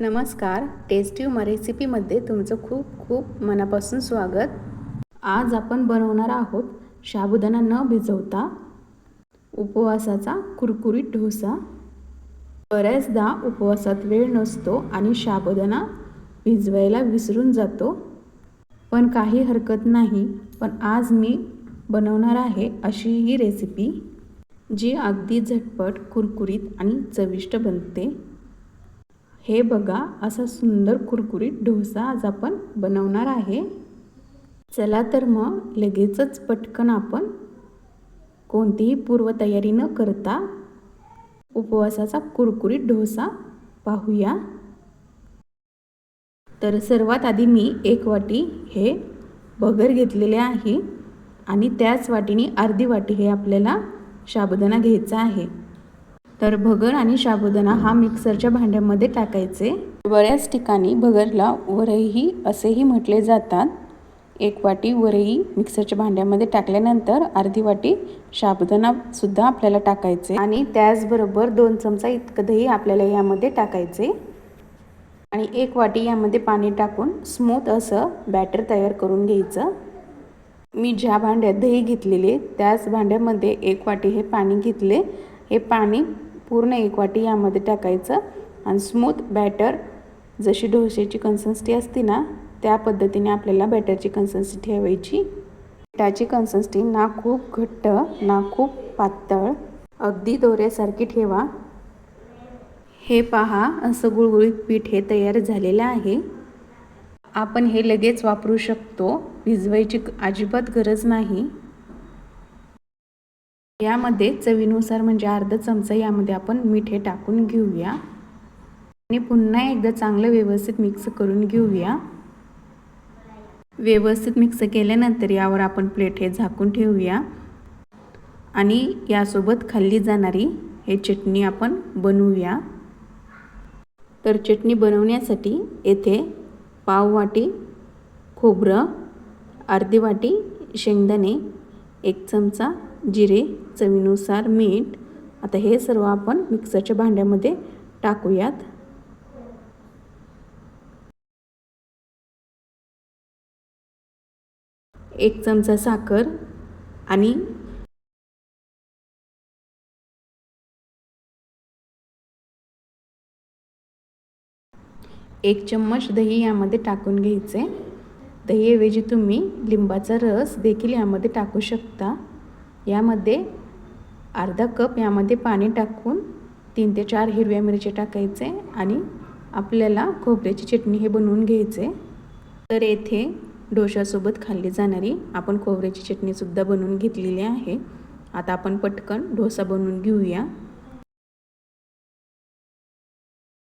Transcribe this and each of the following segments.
नमस्कार टेस्टी रेसिपीमध्ये तुमचं खूप खूप मनापासून स्वागत. आज आपण बनवणार आहोत साबुदाणा न भिजवता उपवासाचा कुरकुरीत डोसा. बऱ्याचदा उपवासात वेळ नसतो आणि साबुदाणा भिजवायला विसरून जातो. पण काही हरकत नाही पण आज मी बनवणार आहे अशी ही रेसिपी जी अगदी झटपट कुरकुरीत आणि चविष्ट बनते. हे बघा असा सुंदर कुरकुरीत डोसा आज आपण बनवणार आहे. चला तर मग लगेचच पटकन आपण कोणतीही पूर्वतयारी न करता उपवासाचा कुरकुरीत डोसा पाहूया. तर सर्वात आधी मी एक वाटी हे बगर घेतलेले आहे आणि त्याच वाटीने अर्धी वाटी हे आपल्याला साबुदाणा घ्यायचा आहे. तर भगर आणि साबुदाणा हा मिक्सरच्या भांड्यामध्ये टाकायचे. बऱ्याच ठिकाणी भगरला वरही असेही म्हटले जातात. एक वाटी वरही मिक्सरच्या भांड्यामध्ये टाकल्यानंतर अर्धी वाटी साबुदाणासुद्धा आपल्याला टाकायचे. आणि त्याचबरोबर दोन चमचा इतकं दही आपल्याला यामध्ये टाकायचे. आणि एक वाटी यामध्ये पाणी टाकून स्मूथ असं बॅटर तयार करून घ्यायचं. मी ज्या भांड्यात दही घेतलेले त्याच भांड्यामध्ये एक वाटी हे पाणी घेतले. हे पाणी पूर्ण एक वाटी यामध्ये टाकायचं आणि स्मूथ बॅटर जशी डोसेची कन्सिस्टन्सी असते ना त्या पद्धतीने आपल्याला बॅटरची कन्सिस्टन्सी ठेवायची. पिठाची कन्सिस्टन्सी ना खूप घट्ट ना खूप पातळ अगदी दोऱ्यासारखी ठेवा. हे पहा असं गुळगुळीत पीठ हे तयार झालेलं आहे. आपण हे लगेच वापरू शकतो भिजवायची अजिबात गरज नाही. यामध्ये चवीनुसार म्हणजे अर्धा चमचा यामध्ये आपण मीठ हे टाकून घेऊया. आणि पुन्हा एकदा चांगलं व्यवस्थित मिक्स करून घेऊया. व्यवस्थित मिक्स केल्यानंतर यावर आपण प्लेट हे झाकून ठेवूया. आणि यासोबत खाल्ली जाणारी हे चटणी आपण बनवूया. तर चटणी बनवण्यासाठी येथे पाव वाटी खोबरं अर्धी वाटी शेंगदाणे एक चमचा जिरे चवीनुसार मीठ. आता हे सर्व आपण मिक्सरच्या भांड्यामध्ये टाकूयात. एक चमचा साखर आणि एक चम्मच दही यामध्ये टाकून घ्यायचे. दहीऐवजी तुम्ही लिंबाचा रस देखील यामध्ये टाकू शकता. यामध्ये अर्धा कप यामध्ये पाणी टाकून तीन ते चार हिरव्या मिरच्या टाकायचे आणि आपल्याला खोबऱ्याची चटणी हे बनवून घ्यायचे. तर येथे डोशासोबत खाल्ली जाणारी आपण खोबऱ्याची चटणीसुद्धा बनवून घेतलेली आहे. आता आपण पटकन डोसा बनवून घेऊया.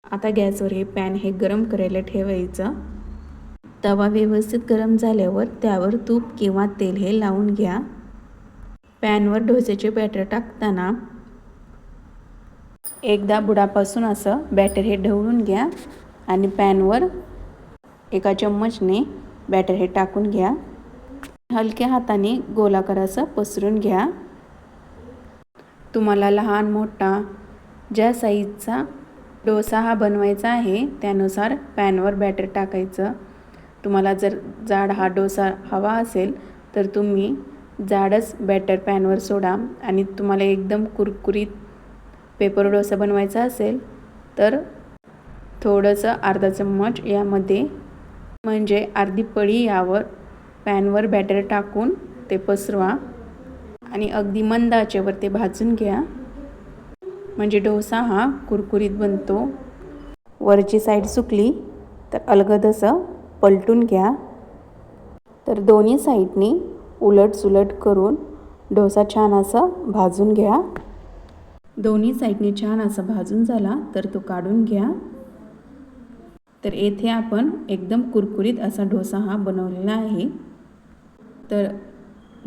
आता गॅसवर हे पॅन हे गरम करायला ठेवायचं. तवा व्यवस्थित गरम झाल्यावर त्यावर तूप किंवा तेल हे लावून घ्या. पॅनवर डोस्याचे बॅटर टाकताना. एकदा बुडापासून असं बॅटर हे ढवळून घ्या आणि पॅनवर एका चम्मचने बॅटर हे टाकून घ्या. हलक्या हाताने गोलाकार असं पसरून घ्या. तुम्हाला लहान मोठा ज्या साईजचा डोसा हा बनवायचा आहे त्यानुसार पॅनवर बॅटर टाकायचं. तुम्हाला जर जाड हा डोसा हवा असेल तर तुम्ही जाडच बॅटर पॅनवर सोडा आणि तुम्हाला एकदम कुरकुरीत पेपर डोसा बनवायचा असेल तर थोडंसं अर्धा चम्मच यामध्ये म्हणजे अर्धी पळी यावर पॅनवर बॅटर टाकून ते पसरवा आणि अगदी मंद आचेवर ते भाजून घ्या. म्हणजे डोसा हा कुरकुरीत बनतो. वरची साईड सुकली तर अलगद असं पलटून घ्या. तर दोन्ही साईडनी उलट सुलट करून डोसा छान असा भाजून घ्या. दोन्ही साईडने छान असा भाजून झाला तर तो काढून घ्या. तर येथे आपण एकदम कुरकुरीत असा डोसा हा बनवलेला आहे. तर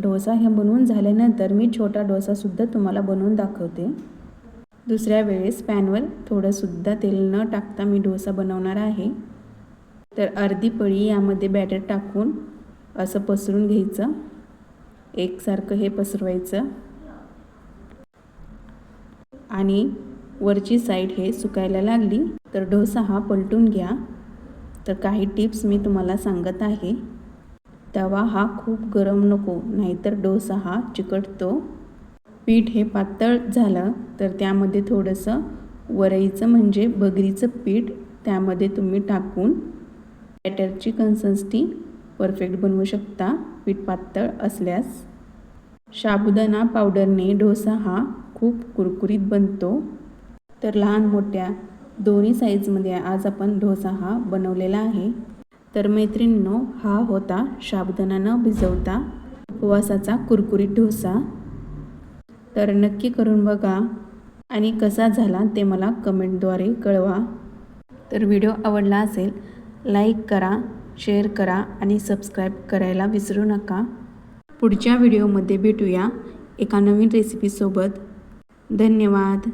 डोसा हे बनवून झाल्यानंतर मी छोटा डोसासुद्धा तुम्हाला बनवून दाखवते. दुसऱ्या वेळेस पॅनवर थोडंसुद्धा तेल न टाकता मी डोसा बनवणार आहे. तर अर्धी पळी यामध्ये बॅटर टाकून असं पसरून घ्यायचं. एकसारखं हे पसरवायचं. आणि वरची साईड हे सुकायला लागली तर डोसा हा पलटून घ्या. तर काही टिप्स मी तुम्हाला सांगत आहे. तवा हा खूप गरम नको नाहीतर डोसा हा चिकटतो. पीठ हे पातळ झालं तर त्यामध्ये थोडंसं वरईचं म्हणजे बगरीचं पीठ त्यामध्ये तुम्ही टाकून बॅटरची कन्सिस्टी परफेक्ट बनवू शकता. पीठ पातळ असल्यास. साबुदाणा पावडरने डोसा हा खूप कुरकुरीत बनतो. तर लहान मोठ्या दोन्ही साईजमध्ये आज आपण डोसा हा बनवलेला आहे. तर मैत्रिणींनो हा होता साबुदाणा न भिजवता उपवासाचा कुरकुरीत डोसा. तर नक्की करून बघा आणि कसा झाला ते मला कमेंटद्वारे कळवा. तर व्हिडिओ आवडला असेल लाईक करा. शेअर करा आणि सबस्क्राईब करायला विसरू नका. पुढच्या व्हिडिओमध्ये भेटूया एका नवीन रेसिपीसोबत धन्यवाद.